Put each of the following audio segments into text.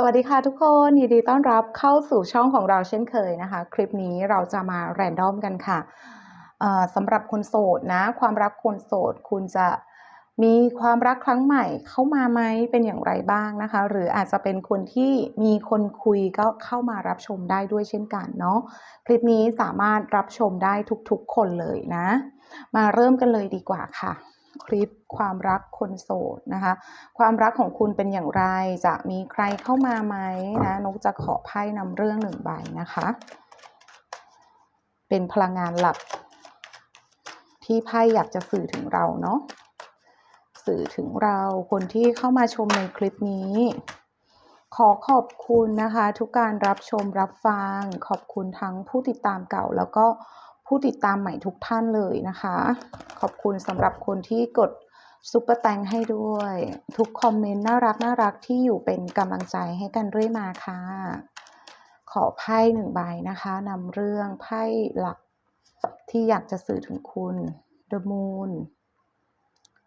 สวัสดีค่ะทุกคนยินดีต้อนรับเข้าสู่ช่องของเราเช่นเคยนะคะ คลิปนี้เราจะมาแรนดอมกันค่ะสำหรับคนโสดนะ ความรักคนโสด คุณจะมีความรักครั้งใหม่เข้ามาไหมเป็นอย่างไรบ้างนะคะ หรืออาจจะเป็นคนที่มีคนคุยก็เข้ามารับชมได้ด้วยเช่นกันเนาะคลิปนี้สามารถรับชมได้ทุกๆคนเลยนะ มาเริ่มกันเลยดีกว่าค่ะ คลิปความรักคนโสดนะคะ ความรักของคุณเป็นอย่างไร จะมีใครเข้ามาไหมนะนกจะขอไพ่นำเรื่องหนึ่งใบนะคะ เป็นพลังงานหลัก ที่ไพ่อยากจะสื่อถึงเราเนาะสื่อถึงเราคนที่เข้ามาชมในคลิปนี้ขอขอบคุณนะคะ ทุกการรับชมรับฟัง ขอบคุณทั้งผู้ติดตามเก่าแล้วก็ ผู้ติดตามใหม่ทุกท่านเลยนะคะ ขอบคุณสำหรับคนที่กดซุปเปอร์แตงให้ด้วย ทุกคอมเมนต์น่ารักน่ารักที่อยู่เป็นกำลังใจให้กันเรื่อยมาค่ะ ขอไพ่หนึ่งใบนะคะนำเรื่องไพ่หลักที่อยากจะสื่อถึงคุณ The Moon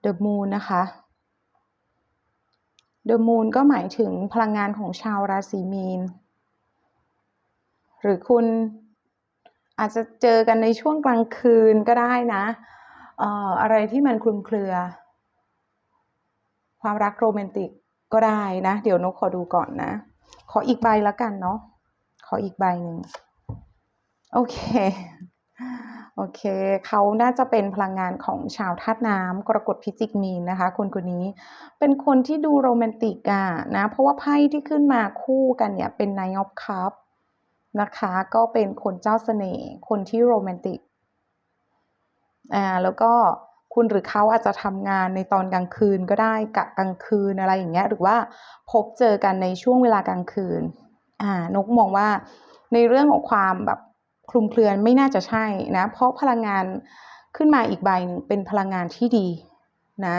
The Moon นะคะ The Moon ก็หมายถึงพลังงานของชาวราศีมีน หรือคุณ อาจจะเจอกันในช่วงกลางคืนก็ได้นะเอ่ออะไรที่มันคลุมเครือ ความรักโรแมนติกก็ได้นะ เดี๋ยวนกขอดูก่อนนะ ขออีกใบละกันเนาะขออีกใบหนึ่งโอเคโอเค เขาน่าจะเป็นพลังงานของชาวธาตุน้ำกรกฎพิจิกมีนนะคะ คนคนนี้เป็นคนที่ดูโรแมนติกอะนะ เพราะว่าไพ่ที่ขึ้นมาคู่กันเนี่ยเป็น Nine of Cups นะคะก็เป็นคนเจ้าเสน่ห์คนที่โรแมนติกอ่าแล้วก็คุณหรือเขาอาจจะทำงานในตอนกลางคืนก็ได้กะกลางคืนอะไรอย่างเงี้ยหรือว่าพบเจอกันในช่วงเวลากลางคืนอ่านกมองว่าในเรื่องของความแบบคลุมเครือไม่น่าจะใช่นะเพราะพลังงานขึ้นมาอีกใบหนึ่งเป็นพลังงานที่ดีนะ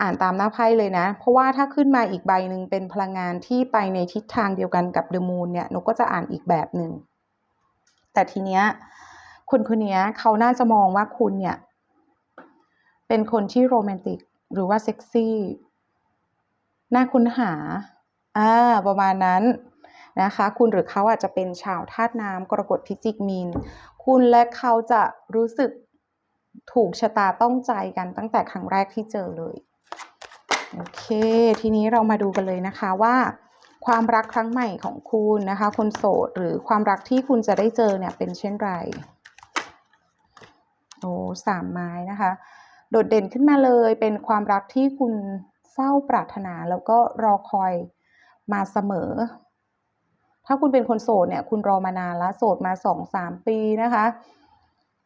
อ่านตามหน้าไพ่เลยนะ เพราะว่าถ้าขึ้นมาอีกใบหนึ่งเป็นพลังงานที่ไปในทิศทางเดียวกันกับเดอะมูนเนี่ยนกก็จะอ่านอีกแบบหนึ่ง แต่ทีเนี้ยคนคนนี้เขาน่าจะมองว่าคุณเนี่ย เป็นคนที่โรแมนติกหรือว่าเซ็กซี่น่าค้นหาอ่าประมาณนั้นนะคะ คุณหรือเขาอาจจะเป็นชาวธาตุน้ำกรกฎพิจิกมีน คุณและเขาจะรู้สึกถูกชะตาต้องใจกันตั้งแต่ครั้งแรกที่เจอเลย โอเค ทีนี้เรามาดูกันเลยนะคะว่า ความรักครั้งใหม่ของคุณนะคะ คนโสดหรือความรักที่คุณจะได้เจอเนี่ยเป็นเช่นไรโอ้สามไม้นะคะ โดดเด่นขึ้นมาเลยเป็นความรักที่คุณเฝ้าปรารถนาแล้วก็รอคอยมาเสมอ ถ้าคุณเป็นคนโสดเนี่ย คุณรอมานานแล้วโสดมาสองสามปีนะคะ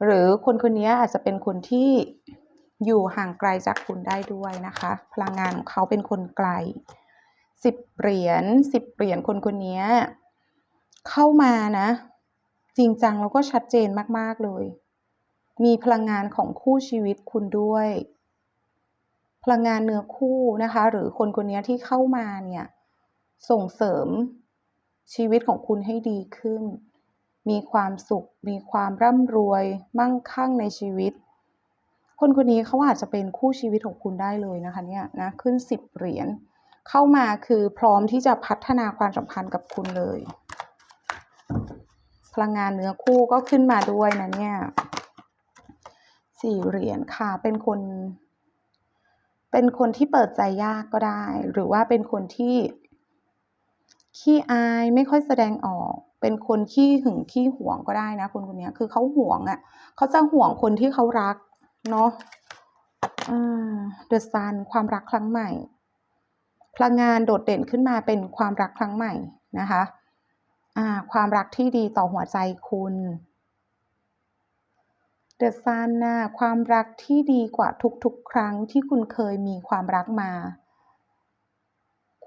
หรือคนคนนี้อาจจะเป็นคนที่ อยู่ห่างไกลจากคุณได้ด้วยนะคะ พลังงานของเขาเป็นคนไกลสิบเหรียญสิบเหรียญคนคนนี้เข้ามานะ จริงจังแล้วก็ชัดเจนมาก ๆ เลย มีพลังงานของคู่ชีวิตคุณด้วย พลังงานเนื้อคู่นะคะ หรือคนคนนี้ที่เข้ามาเนี่ยส่งเสริมชีวิตของคุณให้ดีขึ้น มีความสุข มีความร่ำรวย มั่งคั่งในชีวิต คนคนนี้เขาอาจจะเป็นคู่ชีวิตของคุณได้เลยนะคะเนี่ยนะขึ้นสิบเหรียญเข้ามาคือพร้อมที่จะพัฒนาความสัมพันธ์กับคุณเลย พลังงานเนื้อคู่ก็ขึ้นมาด้วยนะเนี่ยสี่เหรียญค่ะเป็นคน เป็นคนที่เปิดใจยากก็ได้ หรือว่าเป็นคนที่ขี้อายไม่ค่อยแสดงออก เป็นคนขี้หึงขี้หวงก็ได้นะคนคนนี้คือเขาหวงอะ่ะเขาจะหวงคนที่เขารัก เนาะเดอะซันความรักครั้งใหม่ พลังงานโดดเด่นขึ้นมาเป็นความรักครั้งใหม่นะคะอ่าความรักที่ดีต่อหัวใจคุณเดอะซันนะความรักที่ดีกว่าทุกๆ ครั้งที่คุณเคยมีความรักมา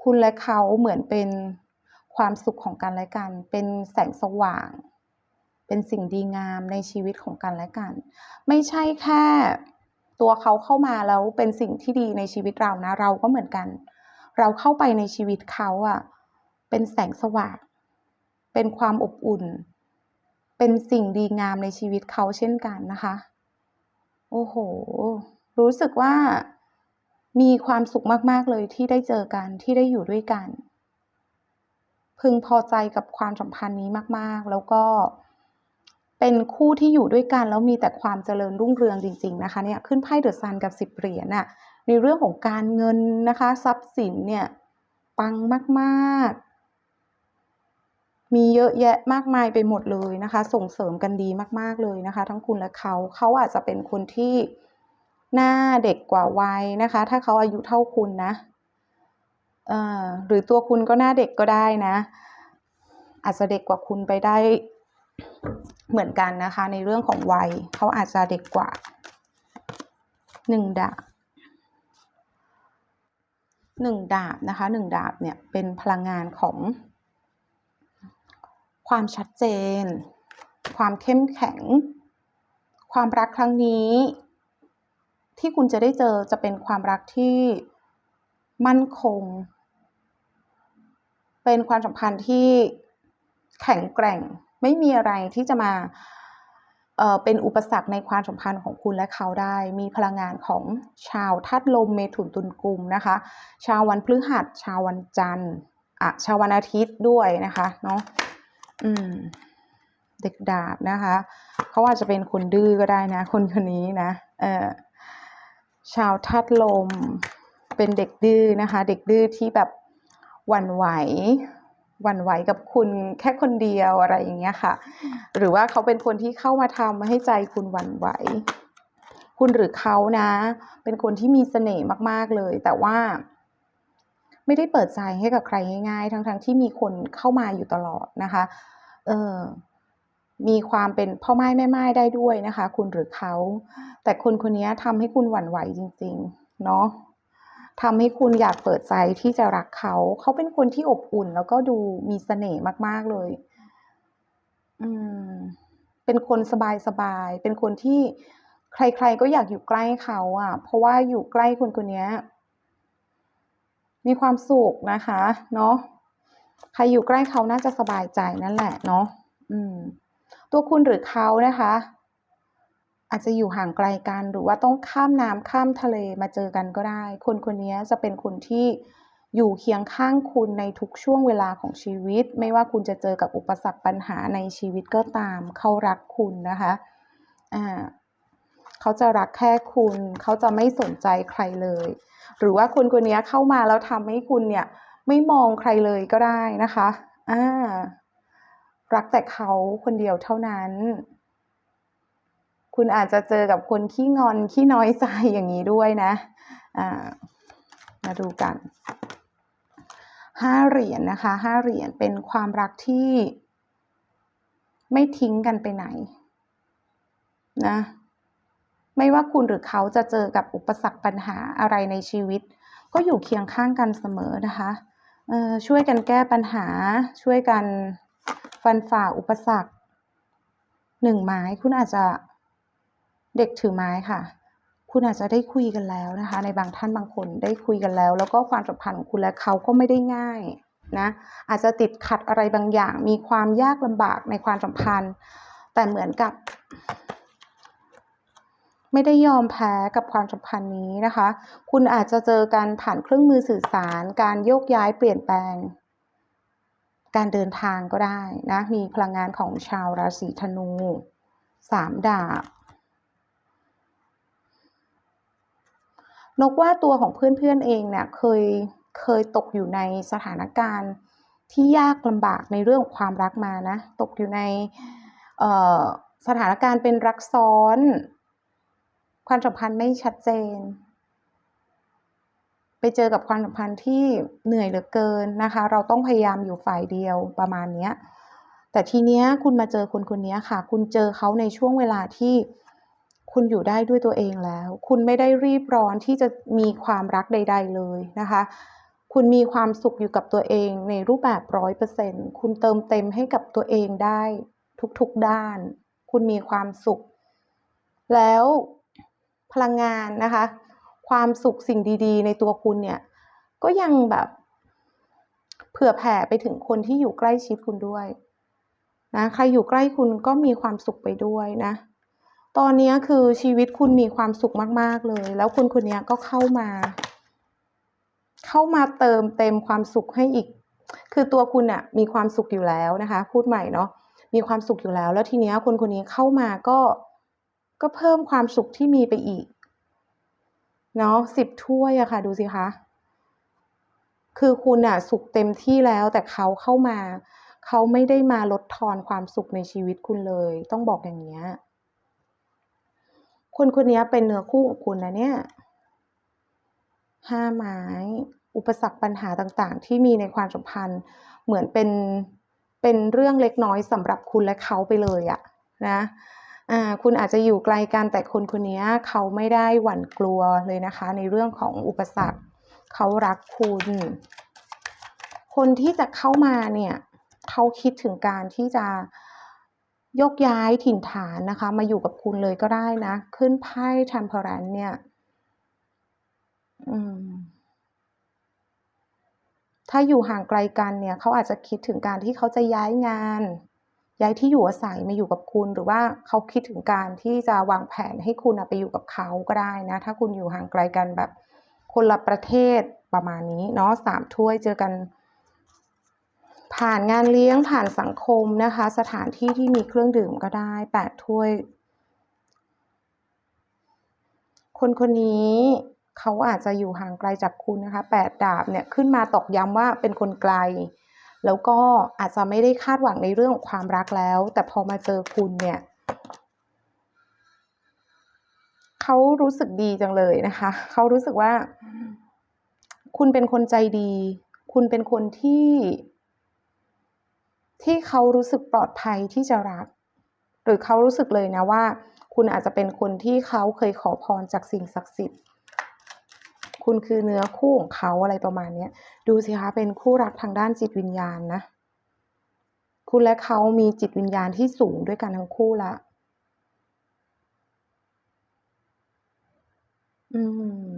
คุณและเขาเหมือนเป็นความสุขของกันและกัน เป็นแสงสว่าง เป็นสิ่งดีงามในชีวิตของกันและกัน ไม่ใช่แค่ตัวเขาเข้ามาแล้วเป็นสิ่งที่ดีในชีวิตเรานะ เราก็เหมือนกัน เราเข้าไปในชีวิตเขาอะเป็นแสงสว่าง เป็นความอบอุ่น เป็นสิ่งดีงามในชีวิตเขาเช่นกันนะคะ โอ้โห รู้สึกว่ามีความสุขมาก ๆ เลยที่ได้เจอกันที่ได้อยู่ด้วยกัน พึงพอใจกับความสัมพันธ์นี้มาก ๆ แล้วก็ เป็นคู่ที่อยู่ด้วยกันแล้วมีแต่ความเจริญรุ่งเรืองจริง ๆนะคะเนี่ยขึ้นไพ่เดอะซันกับ10เหรียญน่ะในเรื่องของการเงินนะคะทรัพย์สินเนี่ยปังมากๆ มีเยอะแยะมากมายไปหมดเลยนะคะ ส่งเสริมกันดีมากๆเลยนะคะ ทั้งคุณและเขาเขาอาจจะเป็นคนที่หน้าเด็กกว่าวัยนะคะ ถ้าเขาอายุเท่าคุณนะเอ่อหรือตัวคุณก็หน้าเด็กก็ได้นะ อาจจะเด็กกว่าคุณไปได้ เหมือนกันนะคะ ในเรื่องของวัยเขาอาจจะเด็กกว่า1ดาบ1ดาบนะคะ1ดาบเนี่ยเป็นพลังงานของความชัดเจน ความเข้มแข็ง ความรักครั้งนี้ ที่คุณจะได้เจอจะเป็นความรักที่มั่นคง เป็นความสัมพันธ์ที่แข็งแกร่ง ไม่มีอะไรที่จะมาเเป็นอุปสรรคในความสัมพันธ์ของคุณและเขาได้ มีพลังงานของชาวธาตุลมเมถุนตุลกุมนะคะ ชาววันพฤหัส ชาววันจันทร์อะชาววันอาทิตย์ด้วยนะคะเนาะอืมเด็กดาบนะคะเขาอาจจะเป็นคนดื้อก็ได้นะ คนคนนี้นะเออชาวธาตุลมเป็นเด็กดื้อนะคะ เด็กดื้อที่แบบหวั่นไหว หวั่นไหวกับคุณแค่คนเดียวอะไรอย่างเงี้ยค่ะ หรือว่าเขาเป็นคนที่เข้ามาทำให้ใจคุณหวั่นไหว คุณหรือเขานะ เป็นคนที่มีเสน่ห์มากๆเลย แต่ว่า ไม่ได้เปิดใจให้กับใครง่ายๆ ทั้งๆที่มีคนเข้ามาอยู่ตลอดนะคะ เออมีความเป็นพ่อม่ายแม่ม่ายได้ด้วยนะคะ คุณหรือเขา แต่คนคนเนี้ยทำให้คุณหวั่นไหวจริง ๆ เนาะ ทำให้คุณอยากเปิดใจที่จะรักเขา เขาเป็นคนที่อบอุ่น แล้วก็ดูมีเสน่ห์มาก ๆ เลย อืม เป็นคนสบายๆ เป็นคนที่ใคร ๆ ก็อยากอยู่ใกล้เขาอะเพราะว่าอยู่ใกล้คนคนนี้มีความสุขนะคะ เนาะ ใครอยู่ใกล้เขาน่าจะสบายใจนั่นแหละเนาะ อืม ตัวคุณหรือเขานะคะ อาจจะอยู่ห่างไกลกันหรือว่าต้องข้ามน้ำข้ามทะเลมาเจอกันก็ได้ คนคนนี้จะเป็นคนที่อยู่เคียงข้างคุณในทุกช่วงเวลาของชีวิต ไม่ว่าคุณจะเจอกับอุปสรรคปัญหาในชีวิตก็ตาม เขารักคุณนะคะอ่าเขาจะรักแค่คุณ เขาจะไม่สนใจใครเลย หรือว่าคนคนนี้เข้ามาแล้วทำให้คุณเนี่ยไม่มองใครเลยก็ได้นะคะอ่ารักแต่เขาคนเดียวเท่านั้น คุณอาจจะเจอกับคนขี้งอนขี้น้อยใจอย่างงี้ด้วยนะอ่ามาดูกัน5เหรียญนะคะ5เหรียญเป็นความรักที่ไม่ทิ้งกันไปไหนนะไม่ว่าคุณหรือเขาจะเจอกับอุปสรรคปัญหาอะไรในชีวิต ก็อยู่เคียงข้างกันเสมอนะคะช่วยกันแก้ปัญหา ช่วยกันฟันฝ่าอุปสรรค1ไม้คุณอาจจะ เด็กถือไม้ค่ะ คุณอาจจะได้คุยกันแล้วนะคะ ในบางท่านบางคนได้คุยกันแล้ว แล้วก็ความสัมพันธ์ของคุณและเขาก็ไม่ได้ง่ายนะอาจจะติดขัดอะไรบางอย่าง มีความยากลำบากในความสัมพันธ์ แต่เหมือนกับ ไม่ได้ยอมแพ้กับความสัมพันธ์นี้นะคะ คุณอาจจะเจอกันผ่านเครื่องมือสื่อสาร การโยกย้ายเปลี่ยนแปลง การเดินทางก็ได้นะ มีพลังงานของชาวราศีธนู3ดาบ นกว่าตัวของเพื่อนๆเองเนี่ยเคยเคยตกอยู่ในสถานการณ์ที่ยากลำบากในเรื่องของความรักมานะตกอยู่ในสถานการณ์เป็นรักซ้อน ความสัมพันธ์ไม่ชัดเจน ไปเจอกับความสัมพันธ์ที่เหนื่อยเหลือเกินนะคะ เราต้องพยายามอยู่ฝ่ายเดียวประมาณนี้แต่ทีเนี้ยคุณมาเจอคนคนนี้ค่ะ คุณเจอเขาในช่วงเวลาที่ คุณอยู่ได้ด้วยตัวเองแล้ว คุณไม่ได้รีบร้อนที่จะมีความรักใด ๆ เลยนะคะ คุณมีความสุขอยู่กับตัวเองในรูปแบบ100%คุณเติมเต็มให้กับตัวเองได้ทุกๆด้าน คุณมีความสุข แล้วพลังงานนะคะ ความสุขสิ่งดี ๆ ในตัวคุณเนี่ย ก็ยังแบบเผื่อแผ่ไปถึงคนที่อยู่ใกล้ชิดคุณด้วยนะใครอยู่ใกล้คุณก็มีความสุขไปด้วยนะ ตอนนี้คือชีวิตคุณมีความสุขมาก ๆ เลย แล้วคนคนนี้ก็เข้ามา เข้ามาเติมเต็มความสุขให้อีก คือตัวคุณน่ะมีความสุขอยู่แล้วนะคะ พูดใหม่เนาะมีความสุขอยู่แล้ว แล้วทีเนี้ยคนคนนี้เข้ามาก็ก็เพิ่มความสุขที่มีไปอีกเนาะสิบถ้วยอะค่ะ ดูสิคะคือคุณอะสุขเต็มที่แล้วแต่เขาเข้ามา เขาไม่ได้มาลดทอนความสุขในชีวิตคุณเลย ต้องบอกอย่างเงี้ย คนคนนี้เป็นเนื้อคู่ของคุณนะเนี่ยห้าไม้ อุปสรรคปัญหาต่างๆ ที่มีในความสัมพันธ์เหมือนเป็นเป็นเรื่องเล็กน้อยสำหรับคุณและเขาไปเลยอะนะอ่าคุณอาจจะอยู่ไกลกันแต่คนคนนี้เขาไม่ได้หวั่นกลัวเลยนะคะ ในเรื่องของอุปสรรคเขารักคุณ คนที่จะเข้ามาเนี่ยเขาคิดถึงการที่จะ ยกย้ายถิ่นฐานนะคะ มาอยู่กับคุณเลยก็ได้นะ ขึ้นไพ่ Temperance เนี่ยถ้าอยู่ห่างไกลกันเนี่ยเขาอาจจะคิดถึงการที่เขาจะย้ายงาน ย้ายที่อยู่อาศัยมาอยู่กับคุณ หรือว่าเขาคิดถึงการที่จะวางแผนให้คุณไปอยู่กับเขาก็ได้นะ ถ้าคุณอยู่ห่างไกลกันแบบคนละประเทศประมาณนี้เนาะสามถ้วยเจอกัน ผ่านงานเลี้ยงผ่านสังคมนะคะ สถานที่ที่มีเครื่องดื่มก็ได้แปดถ้วย คนคนนี้เขาอาจจะอยู่ห่างไกลจากคุณนะคะแปดดาบเนี่ยขึ้นมาตอกย้ำว่าเป็นคนไกล แล้วก็อาจจะไม่ได้คาดหวังในเรื่องของความรักแล้ว แต่พอมาเจอคุณเนี่ยเขารู้สึกดีจังเลยนะคะ เขารู้สึกว่า คุณเป็นคนใจดี คุณเป็นคนที่ ที่เขารู้สึกปลอดภัยที่จะรัก หรือเขารู้สึกเลยนะว่า คุณอาจจะเป็นคนที่เขาเคยขอพรจากสิ่งศักดิ์สิทธิ์ คุณคือเนื้อคู่ของเขาอะไรประมาณเนี้ยดูสิคะเป็นคู่รักทางด้านจิตวิญญาณนะ คุณและเขามีจิตวิญญาณที่สูงด้วยกันทั้งคู่ละอืม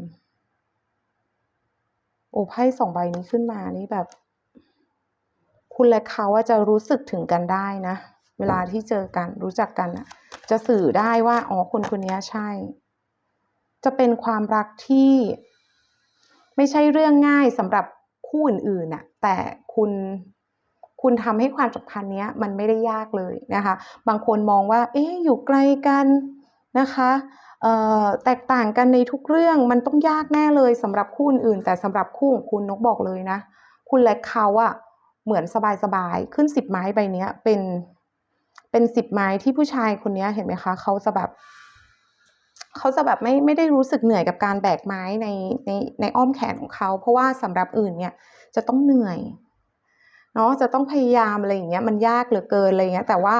โอ้ไพ่สองใบนี้ขึ้นมานี่แบบ คุณและเขาจะรู้สึกถึงกันได้นะ เวลาที่เจอกันรู้จักกันอะจะสื่อได้ว่าอ๋อคนคนนี้ใช่ จะเป็นความรักที่ ไม่ใช่เรื่องง่ายสำหรับคู่อื่นๆน่ะ แต่คุณคุณทำให้ความสัมพันธ์นี้มันไม่ได้ยากเลยนะคะ บางคนมองว่า เอ๊ะอยู่ไกลกันนะคะเอ่อแตกต่างกันในทุกเรื่องมันต้องยากแน่เลยสำหรับคู่อื่น แต่สำหรับคู่ของคุณนกบอกเลยนะ คุณและเขาอะ เหมือนสบายๆ ขึ้นสิบไม้ใบเนี้ย เป็น เป็นสิบไม้ที่ผู้ชายคนนี้เห็นไหมคะเขาจะแบบเขาจะแบบไม่ไม่ได้รู้สึกเหนื่อยกับการแบกไม้ในในในอ้อมแขนของเขา เพราะว่าสำหรับอื่นเนี่ยจะต้องเหนื่อยเนาะจะต้องพยายามอะไรอย่างเงี้ยมันยากเหลือเกินอะไรเงี้ยแต่ว่า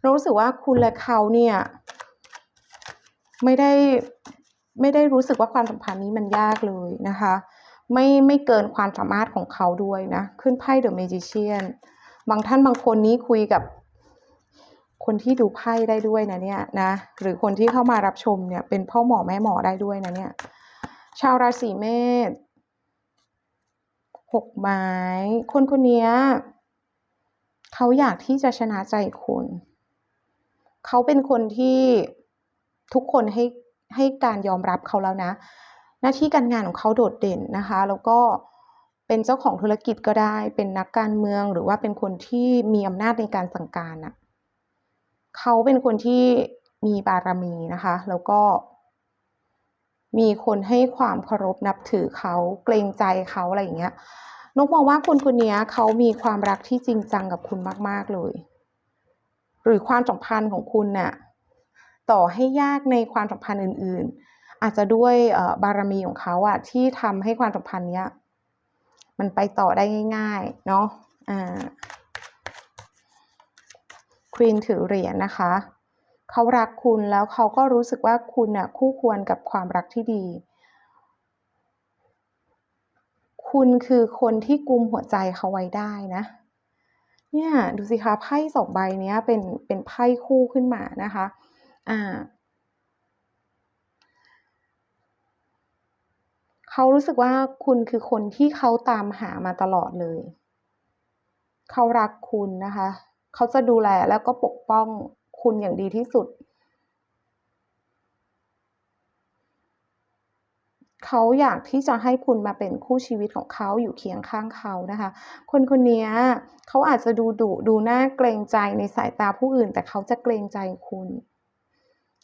เรารู้สึกว่าคุณและเขาเนี่ยไม่ได้ไม่ได้รู้สึกว่าความสัมพันธ์นี้มันยากเลยนะคะ ไม่ไม่เกินความสามารถของเขาด้วยนะ ขึ้นไพ่ The Magician บางท่านบางคนนี้คุยกับคนที่ดูไพ่ได้ด้วยนะเนี่ยนะหรือคนที่เข้ามารับชมเนี่ยเป็นพ่อหมอแม่หมอได้ด้วยนะเนี่ยชาวราศีเมษหกไม้คนคนนี้เขาอยากที่จะชนะใจคุณเขาเป็นคนที่ทุกคนให้ให้การยอมรับเขาแล้วนะ หน้าที่การงานของเขาโดดเด่นนะคะ แล้วก็เป็นเจ้าของธุรกิจก็ได้ เป็นนักการเมืองหรือว่าเป็นคนที่มีอำนาจในการสั่งการน่ะเขาเป็นคนที่มีบารมีนะคะ แล้วก็มีคนให้ความเคารพนับถือเขาเกรงใจเขาอะไรอย่างเงี้ยนกมองว่าคนคนนี้เขามีความรักที่จริงจังกับคุณมาก ๆ เลย หรือความสัมพันธ์ของคุณน่ะต่อให้ยากในความสัมพันธ์อื่น ๆ อาจจะด้วยบารมีของเขาอะที่ทำให้ความสัมพันธ์เนี้ย มันไปต่อได้ง่าย ๆ เนาะอ่าควีนถือเหรียญนะคะ เขารักคุณแล้วเขาก็รู้สึกว่าคุณน่ะคู่ควรกับความรักที่ดี คุณคือคนที่กุมหัวใจเขาไว้ได้นะ เนี่ยดูสิคะไพ่สองใบเนี้ยเป็นเป็นไพ่คู่ขึ้นมานะคะ อ่า เขารู้สึกว่าคุณคือคนที่เขาตามหามาตลอดเลย เขารักคุณนะคะ เขาจะดูแลแล้วก็ปกป้องคุณอย่างดีที่สุด เขาอยากที่จะให้คุณมาเป็นคู่ชีวิตของเขาอยู่เคียงข้างเขานะคะ คนคนนี้เขาอาจจะดูดุดูหน่าเกรงใจในสายตาผู้อื่น แต่เขาจะเกรงใจคุณ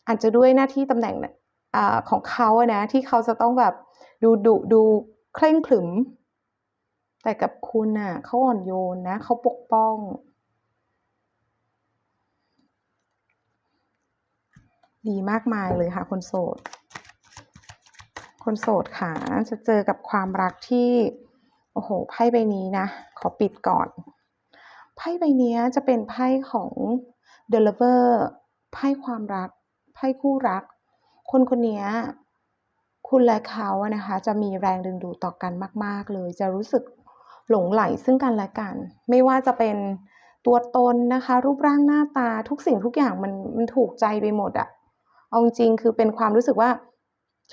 อาจจะด้วยหน้าที่ตำแหน่ง อของเขาอะนะที่เขาจะต้องแบบดูดุดูเคร่งขรึม แต่กับคุณน่ะเขาอ่อนโยนนะเขาปกป้อง ดีมากมายเลยค่ะ คนโสด คนโสดค่ะ จะเจอกับความรักที่ โอ้โหไพ่ใบนี้นะ ขอปิดก่อนไพ่ใบนี้จะเป็นไพ่ของ The Lover ไพ่ความรักไพ่คู่รัก คนคนนี้คุณและเขาอะนะคะ จะมีแรงดึงดูดต่อกันมาก ๆ เลย จะรู้สึกหลงไหลซึ่งกันและกัน ไม่ว่าจะเป็นตัวตนนะคะ รูปร่างหน้าตาทุกสิ่งทุกอย่างมันมันถูกใจไปหมดอะเอาจริงคือเป็นความรู้สึกว่า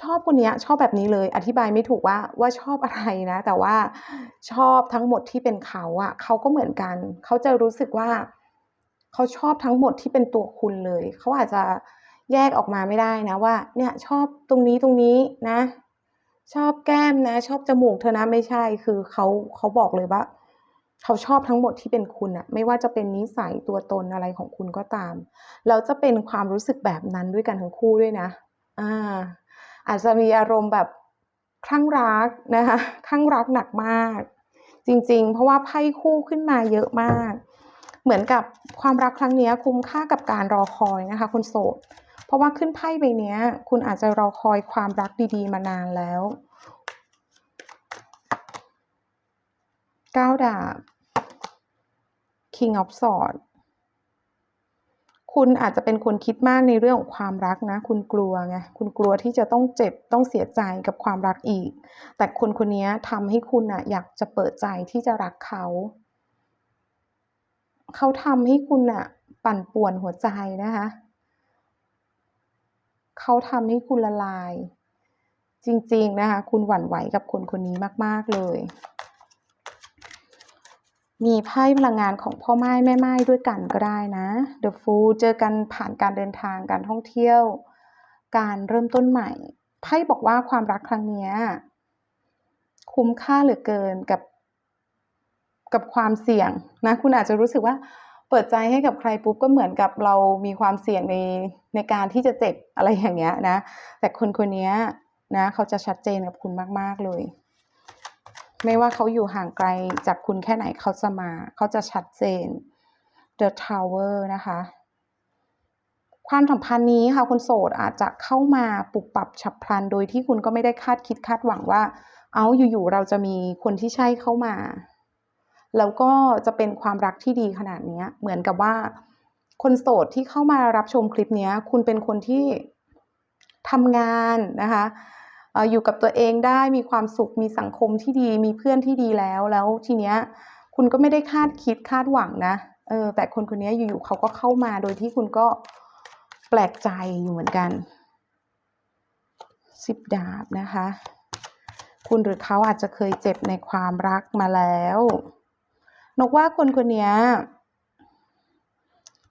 ชอบคนนี้ชอบแบบนี้เลย อธิบายไม่ถูกว่าว่าชอบอะไรนะ แต่ว่าชอบทั้งหมดที่เป็นเขาอะเขาก็เหมือนกัน เขาจะรู้สึกว่า เขาชอบทั้งหมดที่เป็นตัวคุณเลย เขาอาจจะ แยกออกมาไม่ได้นะว่า เนี่ยชอบตรงนี้ตรงนี้นะ ชอบแก้มนะ ชอบจมูกเธอนะไม่ใช่คือเขาเขาบอกเลยว่าเขาชอบทั้งหมดที่เป็นคุณอะไม่ว่าจะเป็นนิสัยตัวตนอะไรของคุณก็ตาม แล้วจะเป็นความรู้สึกแบบนั้นด้วยกันทั้งคู่ด้วยนะอาอาจจะมีอารมณ์แบบคลั่งรักนะคะคลั่งรักหนักมาก จริงๆ เพราะว่าไพ่คู่ขึ้นมาเยอะมาก เหมือนกับความรักครั้งนี้คุ้มค่ากับการรอคอยนะคะ คนโสด เพราะว่าขึ้นไพ่ใบนี้คุณอาจจะรอคอยความรักดีๆ มานานแล้ว9ดาบ King of Swords คุณอาจจะเป็นคนคิดมากในเรื่องของความรักนะ คุณกลัวไง คุณกลัวที่จะต้องเจ็บต้องเสียใจกับความรักอีก แต่คนคนนี้ทำให้คุณน่ะอยากจะเปิดใจที่จะรักเขา เขาทำให้คุณน่ะปั่นป่วนหัวใจนะคะ เขาทำให้คุณละลาย จริงๆนะคะ คุณหวั่นไหวกับคนคนนี้มาก ๆ เลย มีไพ่พลังงานของพ่อม่แม่ม่ายด้วยกันก็ได้นะ The Fool เจอกันผ่านการเดินทางการท่องเที่ยว การเริ่มต้นใหม่ไพ่บอกว่าความรักครั้งนี้คุ้มค่าเหลือเกินกับกับความเสี่ยงนะ คุณอาจจะรู้สึกว่า เปิดใจให้กับใครปุ๊บก็เหมือนกับเรามีความเสี่ยงในในการที่จะเจ็บอะไรอย่างเงี้ยนะ แต่คนคนนี้นะเขาจะชัดเจนกับคุณมาก ๆ เลย ไม่ว่าเขาอยู่ห่างไกลจากคุณแค่ไหนเขาจะมา เขาจะชัดเจน The Tower นะคะ ความสัมพันธ์นี้ค่ะคนโสดอาจจะเข้ามาปุบปับฉับพลัน โดยที่คุณก็ไม่ได้คาดคิดคาดหวังว่า เอาอยู่ๆเราจะมีคนที่ใช่เข้ามา แล้วก็จะเป็นความรักที่ดีขนาดนี้เหมือนกับว่า คนโสดที่เข้ามารับชมคลิปนี้คุณเป็นคนที่ทำงานนะคะอยู่กับตัวเองได้มีความสุขมีสังคมที่ดี มีเพื่อนที่ดีแล้ว แล้วทีเนี้ยคุณก็ไม่ได้คาดคิดคาดหวังนะเออแต่คนคนนี้อยู่ๆเขาก็เข้ามาโดยที่คุณก็แปลกใจอยู่เหมือนกัน10ดาบนะคะ คุณหรือเขาอาจจะเคยเจ็บในความรักมาแล้ว นกว่าคนคนนี้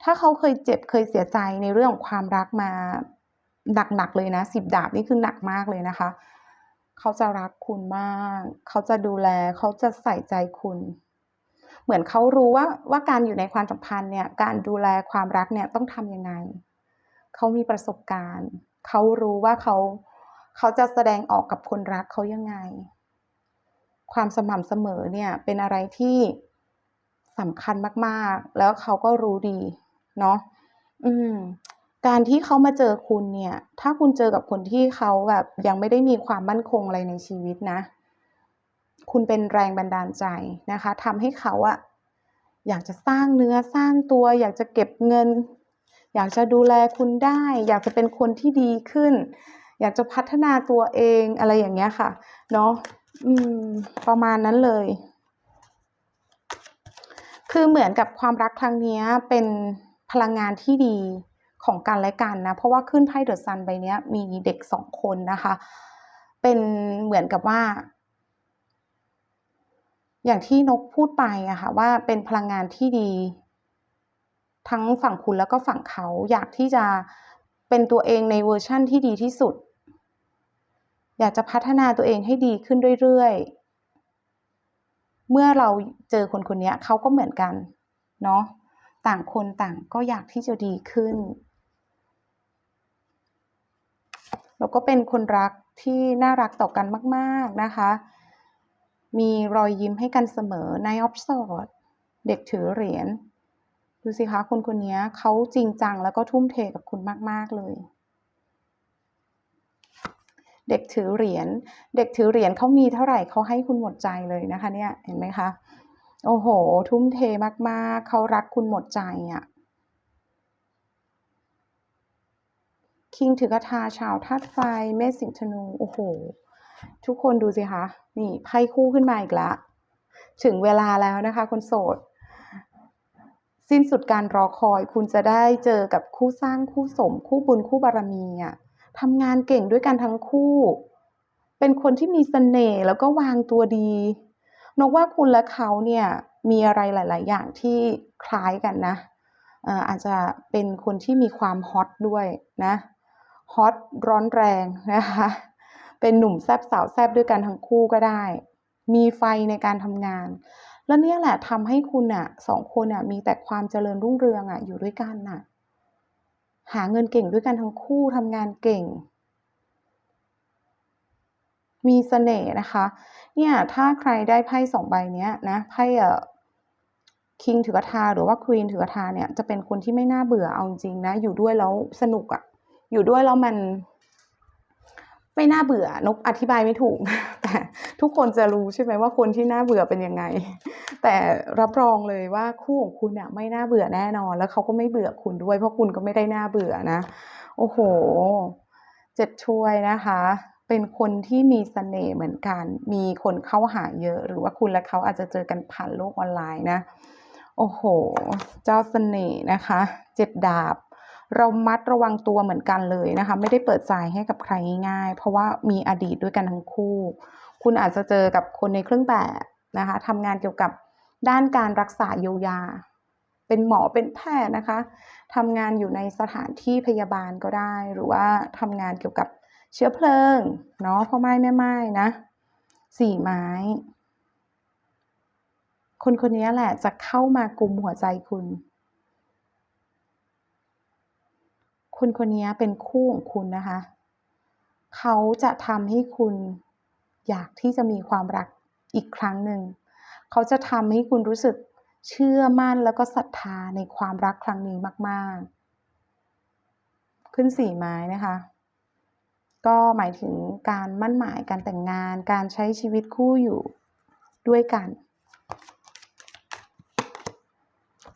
ถ้าเขาเคยเจ็บเคยเสียใจในเรื่องของความรักมาหนักๆเลยนะ10ดาบนี่คือหนักมากเลยนะคะ เขาจะรักคุณมาก เขาจะดูแล เขาจะใส่ใจคุณ เหมือนเขารู้ว่าว่าการอยู่ในความสัมพันธ์เนี่ย การดูแลความรักเนี่ยต้องทำยังไง เขามีประสบการณ์ เขารู้ว่าเขาเขาจะแสดงออกกับคนรักเขายังไง ความสม่ำเสมอเนี่ยเป็นอะไรที่ สำคัญมากๆ แล้วเขาก็รู้ดี เนาะอืม การที่เขามาเจอคุณเนี่ย ถ้าคุณเจอกับคนที่เขาแบบยังไม่ได้มีความมั่นคงอะไรในชีวิตนะ คุณเป็นแรงบันดาลใจนะคะทำให้เขาอะอยากจะสร้างเนื้อสร้างตัว อยากจะเก็บเงิน อยากจะดูแลคุณได้ อยากจะเป็นคนที่ดีขึ้น อยากจะพัฒนาตัวเองอะไรอย่างเงี้ยค่ะ เนาะประมาณนั้นเลย คือเหมือนกับความรักครั้งนี้เป็นพลังงานที่ดีของกันและกันนะ เพราะว่าขึ้นไพ่ The Sun ใบนี้มีเด็ก2คนนะคะ เป็นเหมือนกับว่า อย่างที่นกพูดไปอะค่ะว่าเป็นพลังงานที่ดี ทั้งฝั่งคุณแล้วก็ฝั่งเขาอยากที่จะเป็นตัวเองในเวอร์ชันที่ดีที่สุด อยากจะพัฒนาตัวเองให้ดีขึ้นเรื่อยๆ เมื่อเราเจอคนคนนี้เขาก็เหมือนกันเนาะต่างคนต่างก็อยากที่จะดีขึ้น แล้วก็เป็นคนรักที่น่ารักต่อกันมาก ๆนะคะ มีรอยยิ้มให้กันเสมอในออฟสอดเด็กถือเหรียญดูสิคะคนคนนี้เขาจริงจังแล้วก็ทุ่มเทกับคุณมาก ๆ เลย เด็กถือเหรียญ เด็กถือเหรียญเขามีเท่าไหร่เขาให้คุณหมดใจเลยนะคะเนี่ยเห็นไหมคะ โอ้โห ทุ่มเทมากๆ เขารักคุณหมดใจอะ่ะคิงถือกระทาชาวธาตุไฟเมษสิงธนู โอ้โห ทุกคนดูสิคะ นี่ไพ่คู่ขึ้นมาอีกแล้วถึงเวลาแล้วนะคะ คนโสด สิ้นสุดการรอคอยคุณจะได้เจอกับคู่สร้างคู่สม คู่บุญคู่บารมีอะ ทำงานเก่งด้วยกันทั้งคู่ เป็นคนที่มีเสน่ห์แล้วก็วางตัวดี นกว่าคุณและเขาเนี่ยมีอะไรหลาย ๆ อย่างที่คล้ายกันนะอาจจะเป็นคนที่มีความฮอตด้วยนะฮอตร้อนแรงนะคะเป็นหนุ่มแซบสาวแซบด้วยกันทั้งคู่ก็ได้ มีไฟในการทำงาน แล้วเนี่ยแหละทำให้คุณอะสองคนอะมีแต่ความเจริญรุ่งเรืองอะอยู่ด้วยกันน่ะ หาเงินเก่งด้วยกันทั้งคู่ทำงานเก่ง มีเสน่ห์นะคะ เนี่ยถ้าใครได้ไพ่สองใบเนี้ยนะไพ่เอ่อคิงถือกระทาหรือว่าควีนถือกระทาเนี่ยจะเป็นคนที่ไม่น่าเบื่อเอาจริงนะ อยู่ด้วยแล้วสนุกอะอยู่ด้วยแล้วมัน ไม่น่าเบื่อนกอธิบายไม่ถูก แต่ทุกคนจะรู้ใช่ไหมว่าคนที่น่าเบื่อเป็นยังไง แต่รับรองเลยว่าคู่ของคุณเนี่ยไม่น่าเบื่อแน่นอน แล้วเขาก็ไม่เบื่อคุณด้วย เพราะคุณก็ไม่ได้น่าเบื่อนะ โอ้โห เจ็ดช่วยนะคะ เป็นคนที่มีเสน่ห์เหมือนกัน มีคนเข้าหาเยอะ หรือว่าคุณและเขาอาจจะเจอกันผ่านโลกออนไลน์นะ โอ้โห เจ้าเสน่ห์นะคะ เจ็ดดาบ เรามัดระวังตัวเหมือนกันเลยนะคะ ไม่ได้เปิดใจให้กับใครง่ายๆ เพราะว่ามีอดีตด้วยกันทั้งคู่ คุณอาจจะเจอกับคนในเครื่องแบบนะคะทำงานเกี่ยวกับด้านการรักษาเยียวยา เป็นหมอเป็นแพทย์นะคะทำงานอยู่ในสถานที่พยาบาลก็ได้ หรือว่าทำงานเกี่ยวกับเชื้อเพลิงเนาะพ่อไม้แม่ไม้นะสี่ไม้ คนคนนี้แหละจะเข้ามากุมหัวใจคุณ คนคนนี้เป็นคู่ของคุณนะคะ เขาจะทำให้คุณอยากที่จะมีความรักอีกครั้งหนึ่ง เขาจะทำให้คุณรู้สึกเชื่อมั่นแล้วก็ศรัทธาในความรักครั้งนี้มาก ๆ ขึ้นสี่ไม้นะคะ ก็หมายถึงการมั่นหมายการแต่งงาน การใช้ชีวิตคู่อยู่ด้วยกัน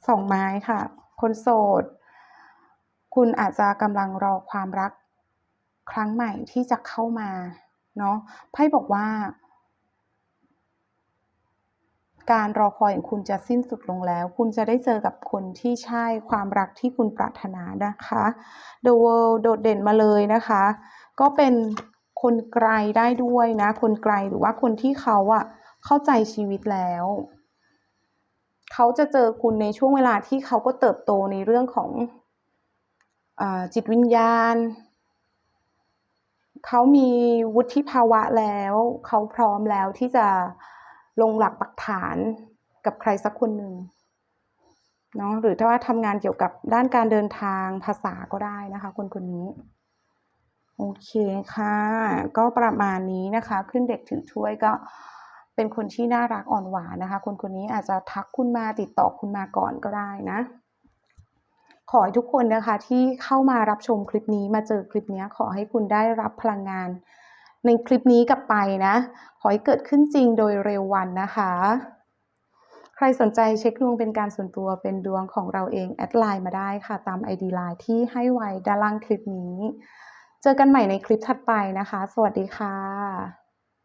สองไม้ค่ะ คนโสด คุณอาจจะกำลังรอความรัก ครั้งใหม่ที่จะเข้ามาเนาะไพ่บอกว่า การรอคอยของคุณจะสิ้นสุดลงแล้ว คุณจะได้เจอกับคนที่ใช่ความรักที่คุณปรารถนานะคะ The World โดดเด่นมาเลยนะคะ ก็เป็นคนไกลได้ด้วยนะ คนไกลหรือว่าคนที่เขาอะเข้าใจชีวิตแล้ว เขาจะเจอคุณในช่วงเวลาที่เขาก็เติบโตในเรื่องของ จิตวิญญาณ เขามีวุฒิภาวะแล้ว เขาพร้อมแล้วที่จะลงหลักปักฐานกับใครสักคนหนึ่งเนาะหรือถ้าว่าทำงานเกี่ยวกับด้านการเดินทางภาษาก็ได้นะคะ คนคนนี้ โอเคค่ะ ก็ประมาณนี้นะคะ ขึ้นเด็กถือถ้วยก็เป็นคนที่น่ารักอ่อนหวานนะคะ คนคนนี้อาจจะทักคุณมาติดต่อคุณมาก่อนก็ได้นะ ขอให้ทุกคนนะคะที่เข้ามารับชมคลิปนี้มาเจอคลิปนี้ขอให้คุณได้รับพลังงาน ในคลิปนี้กลับไปนะ ขอให้เกิดขึ้นจริงโดยเร็ววันนะคะ ใครสนใจเช็คดวงเป็นการส่วนตัวเป็นดวงของเราเองแอดไลน์มาได้ค่ะ ตาม ID ไลน์ที่ให้ไว้ด้านล่างคลิปนี้ เจอกันใหม่ในคลิปถัดไปนะคะ สวัสดีค่ะ